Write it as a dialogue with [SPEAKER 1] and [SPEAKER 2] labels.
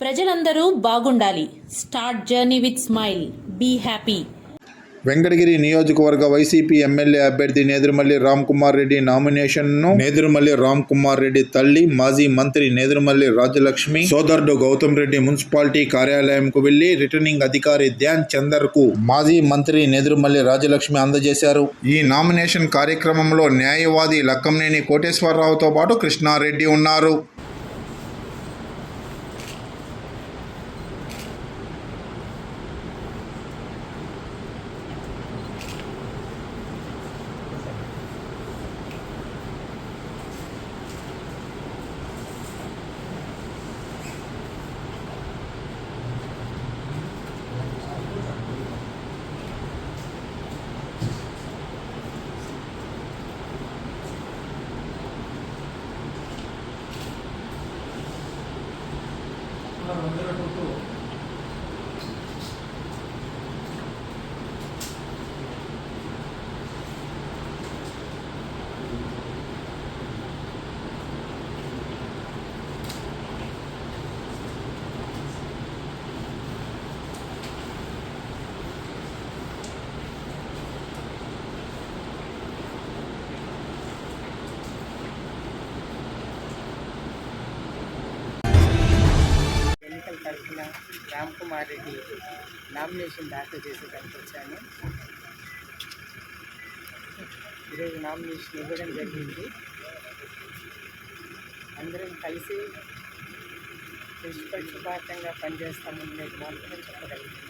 [SPEAKER 1] ప్రజలందరూ బాగుండాలి. Start journey with smile. Be happy.
[SPEAKER 2] Venkatagiri నియోజకవర్గ వైసీపీ ఎమ్మెల్యే అభ్యర్థి నేదురుమల్లి రామ్ కుమార్ రెడ్డి నామినేషన్ను నేదురుమల్లి రామ్ కుమార్ రెడ్డి తల్లి మాజీ మంత్రి నేదురుమల్లి రాజలక్ష్మి సోదరుడు గౌతమ్ రెడ్డి మున్సిపాలిటీ కార్యాలయంకు వెళ్ళి రిటర్నింగ్ అధికారి ధ్యాన్ చందర్కు మాజీ మంత్రి నేదురుమల్లి రాజలక్ష్మి అందజేశారు. ఈ నామినేషన్ కార్యక్రమంలో న్యాయవాది లక్కంనేని కోటేశ్వరరావుతో పాటు కృష్ణారెడ్డి ఉన్నారు.
[SPEAKER 3] ఎన్నికల తరఫున రామ్ కుమార్ రెడ్డి నామినేషన్ దాఖలు చేసేదానికి వచ్చాను. ఈరోజు నామినేషన్ ఇవ్వడం జరిగింది. అందరం కలిసి నిష్పక్షపాతంగా పనిచేస్తామని నేను మాత్రం చెప్పగలుగుతున్నాను